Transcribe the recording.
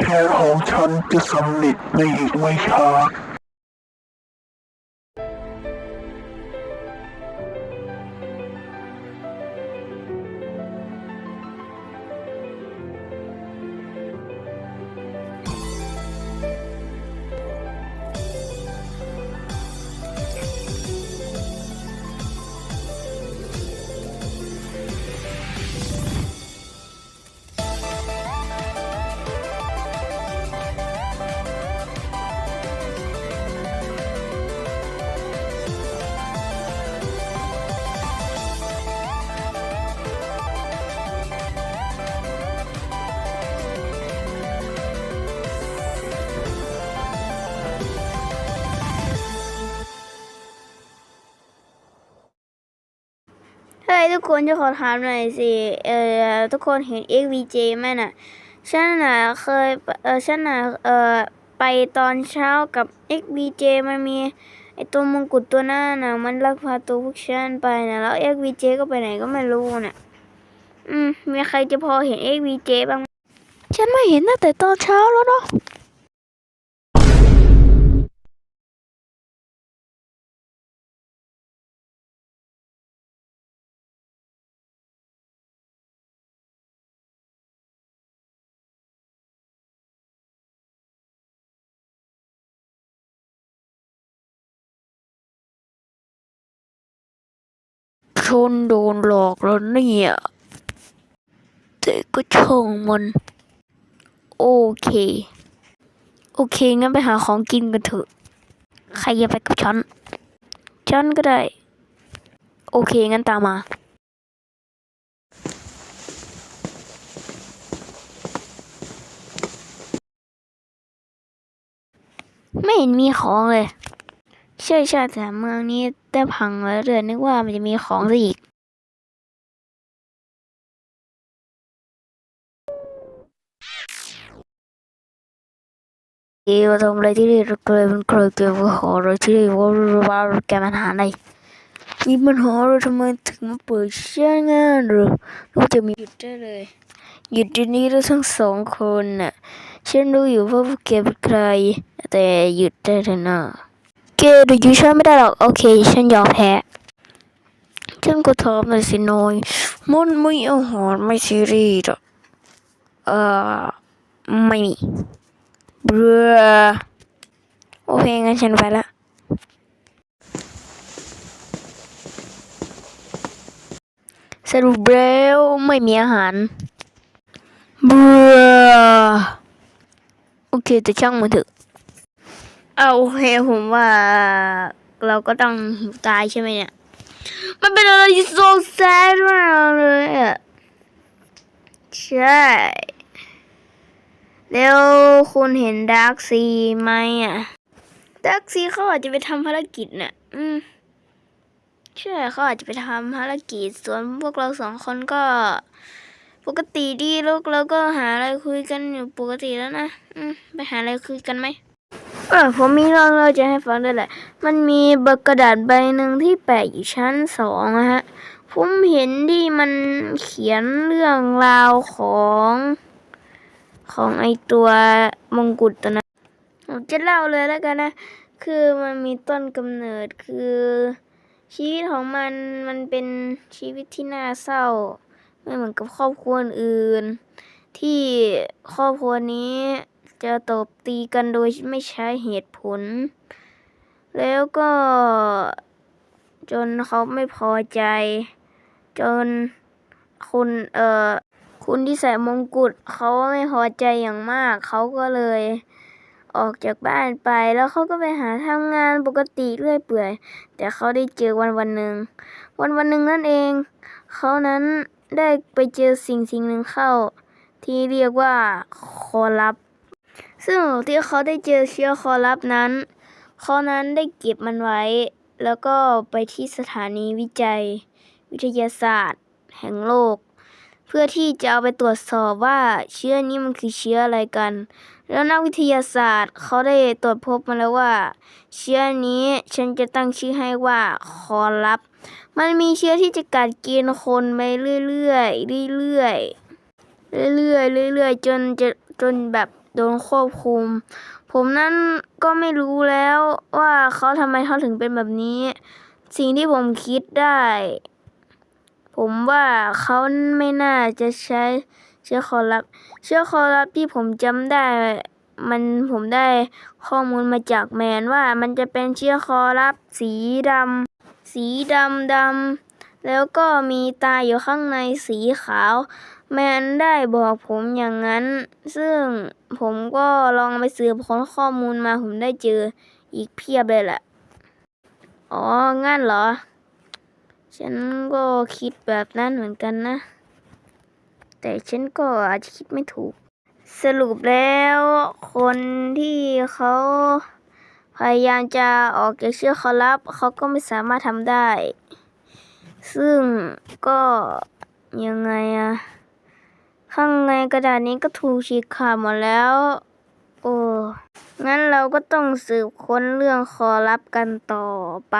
แผนของฉันจะสำเร็จในอีกไม่ช้า ทุกคนจะขอถามหน่อยสิ เออทุกคนเห็น XVJ ไหมน่ะ ฉันน่ะเคย เออฉันน่ะ เออไปตอนเช้ากับ XVJ มันมีไอตัวมงกุฎตัวหนั้นน่ะ มันลักพาตัวพวกฉันไปน่ะแล้ว XVJ ก็ไปไหนก็ไม่รู้น่ะ อืม มีใครจะพอเห็น XVJ บ้าง ฉันไม่เห็นตั้งแต่ตอนเช้าแล้วเนาะ ชนโดนหลอกแล้วเนี่ยแต่ก็ช่างมัน โอเค โอเค งั้นไปหาของกินกันเถอะ ใครจะไปกับฉัน ฉันก็ได้ โอเค งั้นตามมาไม่เห็นมีของเลย ใช่ใช่แต่เมืองนี้ ได้พังแล้วเดือนนึกว่ามันจะมีของซะอีก เอวทำอะไรที่นี่เราเคยเป็นเคยเกี่ยวกับหอเราที่นี่ว่าว่าแกมันหาอะไรมีปัญหาเราทำไมถึงมาเปิดเช่างานหรือเราจะมีหยุดได้เลย หยุดเดี๋ยวนี้เราทั้งสองคนน่ะฉันรู้อยู่ว่าพวกแกเป็นใคร แต่หยุดได้เถอะนะ เกดอยูช่วยไม่ได้หรอก โอเค ฉันยอมแพ้ฉันก็ทำเลยสิน้อยมันไม่เอาหอนไม่ซีรีส์หรอกเอ่อไม่มีเบื่อโอเคงั้นฉันไปละสรุปแล้วไม่มีอาหารเบื่อโอเคแต่ช่างมันเถอะ เอาโอเคผมว่าเราก็ต้องตายใช่ไหมเนี่ย มันเป็นอะไรที่โซแซดมากเลยอะใช่แล้วคุณเห็นดาร์กซีไหมอะดาร์กซีเขาอาจจะไปทำภารกิจน่ะ อืมใช่เขาอาจจะไปทำภารกิจ ส่วนพวกเราสองคนก็ ปกติดีแล้วเราก็หาอะไรคุยกันอยู่ปกติแล้วนะ อืมไปหาอะไรคุยกันไหม เออผมมีเรื่องเราจะให้ฟังได้แหละ มันมีบกระดาษใบหนึ่งที่แปะอยู่ชั้นสองนะฮะ ผมเห็นที่มันเขียนเรื่องราวของของไอตัวมงกุฎตัวนั้นผมจะเล่าเลยแล้วกันนะ คือมันมีต้นกำเนิดคือชีวิตของมันมันเป็นชีวิตที่น่าเศร้า ไม่เหมือนกับครอบครัวอื่น ที่ครอบครัวนี้ จะตบตีกันโดยไม่ใช้เหตุผล แล้วก็จนเขาไม่พอใจ จนคุณเอ่อคุณที่ใส่มงกุฎเขาไม่พอใจอย่างมาก เขาก็เลยออกจากบ้านไปแล้วเขาก็ไปหาทำงานปกติเรื่อยเปื่อย แต่เขาได้เจอวันวันหนึ่ง วันวันหนึ่งนั่นเอง เขานั้นได้ไปเจอสิ่งสิ่งหนึ่งเข้า ที่เรียกว่าคอลับ ซึ่งที่เขาได้เจอเชื้อคอลับนั้น เขานั้นได้เก็บมันไว้ แล้วก็ไปที่สถานีวิจัย วิทยาศาสตร์ แห่งโลก เพื่อที่จะเอาไปตรวจสอบว่าเชื้อนี้มันคือเชื้ออะไรกัน แล้วนักวิทยาศาสตร์ เขาได้ตรวจพบมาแล้วว่า เชื้อนี้ฉันจะตั้งชื่อให้ว่าคอลับ มันมีเชื้อที่จะกัดกินคนไปเรื่อยๆเรื่อยๆเรื่อยๆเรื่อยๆจนจะจนแบบ โดนควบคุม ผมนั้นก็ไม่รู้แล้วว่าเขาทำไมเขาถึงเป็นแบบนี้ สิ่งที่ผมคิดได้ ผมว่าเขาไม่น่าจะใช้เชื้อคอรับ เชื้อคอรับที่ผมจำได้ มันผมได้ข้อมูลมาจากแมนว่ามันจะเป็นเชื้อคอรับสีดำสีดำดำ แล้วก็มีตาอยู่ข้างในสีขาว แมนได้บอกผมอย่างนั้น ซึ่งผมก็ลองไปสืบค้นข้อมูลมาผมได้เจออีกเพียบเลยแหละ อ๋อ งั้นเหรอ ฉันก็คิดแบบนั้นเหมือนกันนะ แต่ฉันก็อาจจะคิดไม่ถูก สรุปแล้วคนที่เขาพยายามจะออกจากเชื่อเขารับ เขาก็ไม่สามารถทำได้ ซึ่งก็ยังไงอะข้างในกระดาษนี้ก็ถูกฉีกขาดหมดแล้ว โอ้งั้นเราก็ต้องสืบค้นเรื่องคอรับกันต่อไป